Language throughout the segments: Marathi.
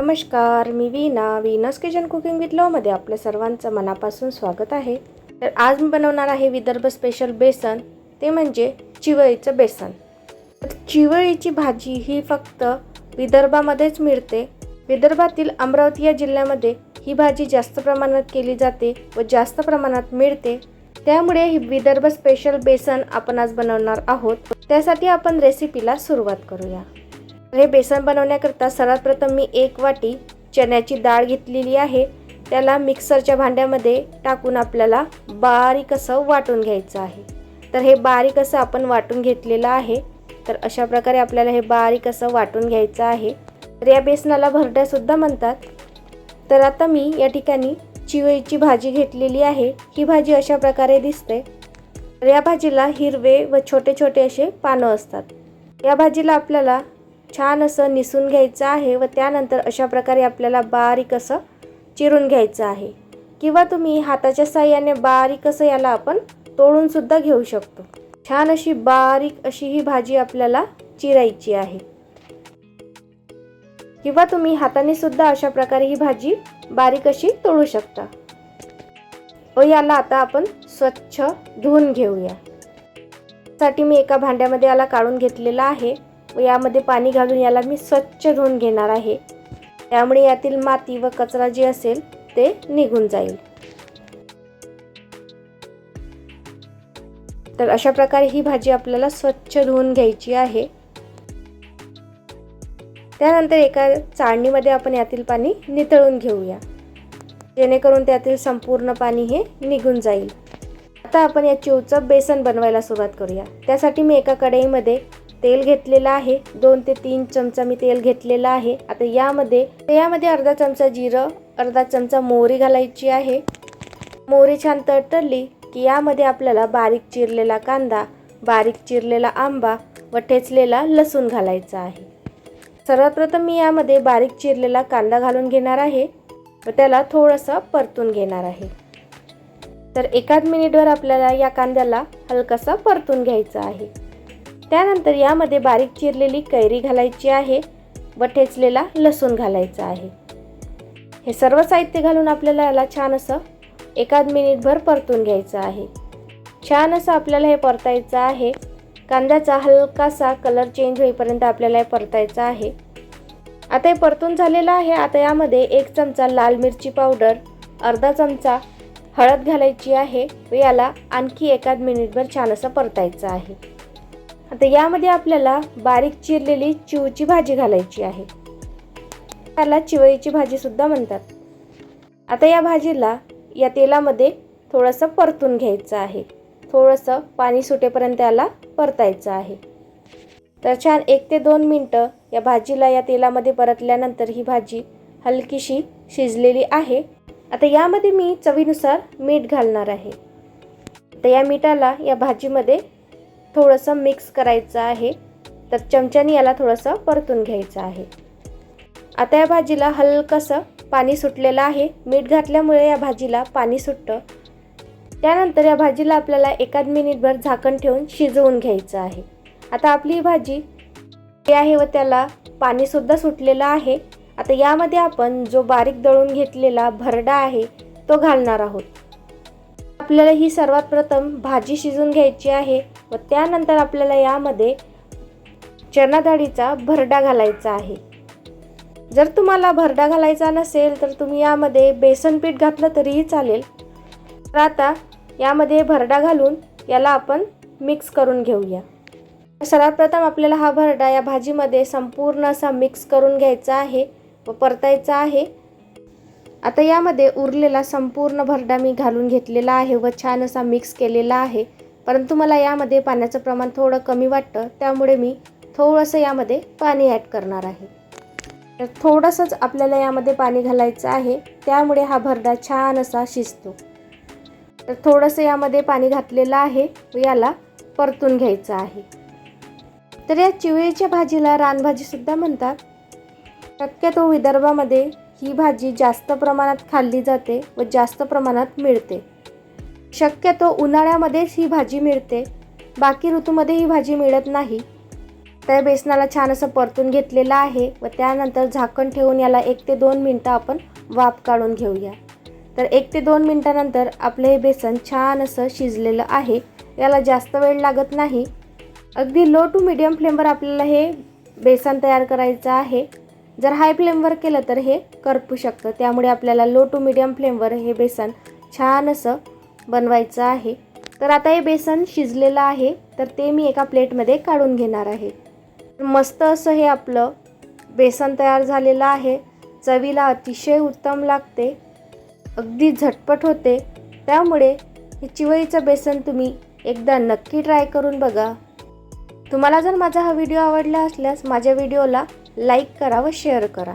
नमस्कार मी Veena Veena's kitchen cooking with लॉमध्ये आपल्या सर्वांचं मनापासून स्वागत आहे. तर आज मी बनवणार आहे विदर्भ स्पेशल बेसन. ते म्हणजे चिवळीचं बेसन. तर चिवळीची भाजी ही फक्त विदर्भामध्येच मिळते. विदर्भातील अमरावती या जिल्ह्यामध्ये ही भाजी जास्त प्रमाणात केली जाते व जास्त प्रमाणात मिळते. त्यामुळे ही विदर्भ स्पेशल बेसन आपण आज बनवणार आहोत. त्यासाठी आपण रेसिपीला सुरुवात करूया. हे बेसन बनवण्याकरता सर्वात प्रथम मी एक वाटी चण्याची डाळ घेतलेली आहे. त्याला मिक्सरच्या भांड्यामध्ये टाकून आपल्याला बारीक असं वाटून घ्यायचं आहे. तर हे बारीक असं आपण वाटून घेतलेलं आहे. तर अशा प्रकारे आपल्याला हे बारीक असं वाटून घ्यायचं आहे. तर या बेसनाला भरड्यासुद्धा म्हणतात. तर आता मी या ठिकाणी चिवळीची भाजी घेतलेली आहे. ही भाजी अशा प्रकारे दिसते. तर या भाजीला हिरवे व छोटे छोटे असे पानं असतात. या भाजीला आपल्याला छान असं निसून घ्यायचं आहे व त्यानंतर अशा प्रकारे आपल्याला बारीक असं चिरून घ्यायचं आहे. किंवा तुम्ही हाताच्या साह्याने बारीक असं याला आपण तोडूनसुद्धा घेऊ शकतो. छान अशी बारीक अशी ही भाजी आपल्याला चिरायची आहे. किंवा तुम्ही हाताने सुद्धा अशा प्रकारे ही भाजी बारीक अशी तोडू शकता. व याला आता आपण स्वच्छ धुवून घेऊया. साठी मी एका भांड्यामध्ये याला काढून घेतलेला आहे. व यामध्ये पाणी घालून याला मी स्वच्छ धुवून घेणार आहे. त्यामुळे यातील माती व कचरा जे असेल ते निघून जाईल. तर अशा प्रकारे ही भाजी आपल्याला स्वच्छ धुवून घ्यायची आहे. त्यानंतर एका चाळणीमध्ये आपण यातील पाणी नितळून घेऊया. जेणेकरून त्यातील संपूर्ण पाणी हे निघून जाईल. आता आपण या चिवचं बेसन बनवायला सुरुवात करूया. त्यासाठी मी एका कढईमध्ये तेल घेतलेलं आहे. दोन ते तीन चमचा मी तेल घेतलेलं आहे. आता यामध्ये यामध्ये अर्धा चमचा जिरं अर्धा चमचा मोहरी घालायची आहे. मोहरी छान तडतडली की यामध्ये आपल्याला बारीक चिरलेला कांदा बारीक चिरलेला आंबा व ठेचलेला लसूण घालायचा आहे. सर्वात प्रथम मी यामध्ये बारीक चिरलेला कांदा घालून घेणार आहे व त्याला थोडंसं परतून घेणार आहे. तर एकाच मिनिटवर आपल्याला या कांद्याला हलकासा परतून घ्यायचा आहे. त्यानंतर यामध्ये बारीक चिरलेली कैरी घालायची आहे व ठेचलेला लसूण घालायचा आहे. हे सर्व साहित्य घालून आपल्याला याला छान असं एकाद मिनिटभर परतून घ्यायचं आहे. छान असं आपल्याला हे परतायचं आहे. कांद्याचा हलकासा कलर चेंज होईपर्यंत आपल्याला हे परतायचं आहे. आता हे परतून झालेलं आहे. आता यामध्ये एक चमचा लाल मिरची पावडर अर्धा चमचा हळद घालायची आहे व याला आणखी एकाद मिनिटभर छान असं परतायचं आहे. आता यामध्ये आपल्याला बारीक चिरलेली चिवची भाजी घालायची आहे. त्याला चिवळीची भाजीसुद्धा म्हणतात. आता या भाजीला या तेलामध्ये थोडंसं परतून घ्यायचं आहे. थोडंसं पाणी सुटेपर्यंत याला परतायचं आहे. तर छान एक ते दोन मिनटं या भाजीला या तेलामध्ये परतल्यानंतर ही भाजी हलकीशी शिजलेली आहे. आता यामध्ये मी चवीनुसार मीठ घालणार आहे. तर या मिठाला या भाजीमध्ये थोडंसं मिक्स करायचं आहे. तर चमच्याने याला थोडंसं परतून घ्यायचं आहे. आता या भाजीला हलकंसं पाणी सुटलेलं आहे. मीठ घातल्यामुळे या भाजीला पाणी सुटतं. त्यानंतर या भाजीला आपल्याला एकाद मिनिटभर झाकण ठेवून शिजवून घ्यायचं आहे. आता आपली ही भाजी आहे व त्याला पाणीसुद्धा सुटलेलं आहे. आता यामध्ये आपण जो बारीक दळून घेतलेला भरडा आहे तो घालणार आहोत. आपल्याला ही सर्वात प्रथम भाजी शिजून घ्यायची आहे. व त्यानंतर आपल्याला यामध्ये चणाडाळीचा भरडा घालायचा आहे. जर तुम्हाला भरडा घालायचा नसेल तर तुम्ही यामध्ये बेसन पीठ घातलं तरीही चालेल. तर आता यामध्ये भरडा घालून याला आपण मिक्स करून घेऊया. सर्वप्रथम आपल्याला हा भरडा या भाजीमध्ये संपूर्ण असा मिक्स करून घ्यायचा आहे व परतायचा आहे. आता यामध्ये उरलेला संपूर्ण भरडा मी घालून घेतलेला आहे व छान असा मिक्स केलेला आहे. परंतु मला यामध्ये पाण्याचं प्रमाण थोडं कमी वाटतं त्यामुळे मी थोडंसं यामध्ये पाणी ॲड करणार आहे. तर थोडंसंच आपल्याला यामध्ये पाणी घालायचं आहे त्यामुळे हा भरडा छान असा शिजतो. तर थोडंसं यामध्ये पाणी घातलेलं आहे व याला परतून घ्यायचं आहे. तर या चिवळीच्या भाजीला रानभाजीसुद्धा म्हणतात. शक्यतो विदर्भामध्ये ही भाजी जास्त प्रमाणात खाल्ली जाते व जास्त प्रमाणात मिळते. शक्यतो उन्हाळ्यामध्येच ही भाजी मिळते. बाकी ऋतूमध्ये ही भाजी मिळत नाही. त्या बेसनाला छान असं परतून घेतलेलं आहे व त्यानंतर झाकण ठेवून याला एक ते दोन मिनटं आपण वाफ काढून घेऊया. तर एक ते दोन मिनटानंतर आपलं हे बेसन छान असं शिजलेलं आहे. याला जास्त वेळ लागत नाही. अगदी लो टू मिडियम फ्लेमवर आपल्याला हे बेसन तयार करायचं आहे. जर हाय फ्लेमवर केलं तर हे करपू शकतं. त्यामुळे आपल्याला लो टू मिडियम फ्लेमवर हे बेसन छान असं बनवायचं आहे. तर आता हे बेसन शिजलेलं आहे. तर ते मी एका प्लेटमध्ये काढून घेणार आहे. मस्त असं हे आपलं बेसन तयार झालेलं आहे. चवीला अतिशय उत्तम लागते. अगदी झटपट होते. त्यामुळे हे चिवळीचं बेसन तुम्ही एकदा नक्की ट्राय करून बघा. तुम्हाला जर माझा हा व्हिडिओ आवडला असल्यास माझ्या व्हिडिओला लाईक करा व शेअर करा.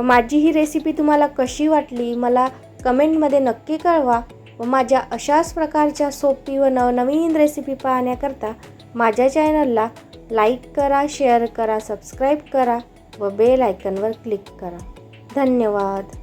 माझी ही रेसिपी तुम्हाला कशी वाटली? मला कमेंटमध्ये नक्की कळवा व माझ्या अशाच प्रकारच्या सोपी व नवनवीन रेसिपी पाहण्याकरता माझ्या चॅनलला लाईक करा शेअर करा सबस्क्राईब करा व बेल आयकनवर क्लिक करा. धन्यवाद.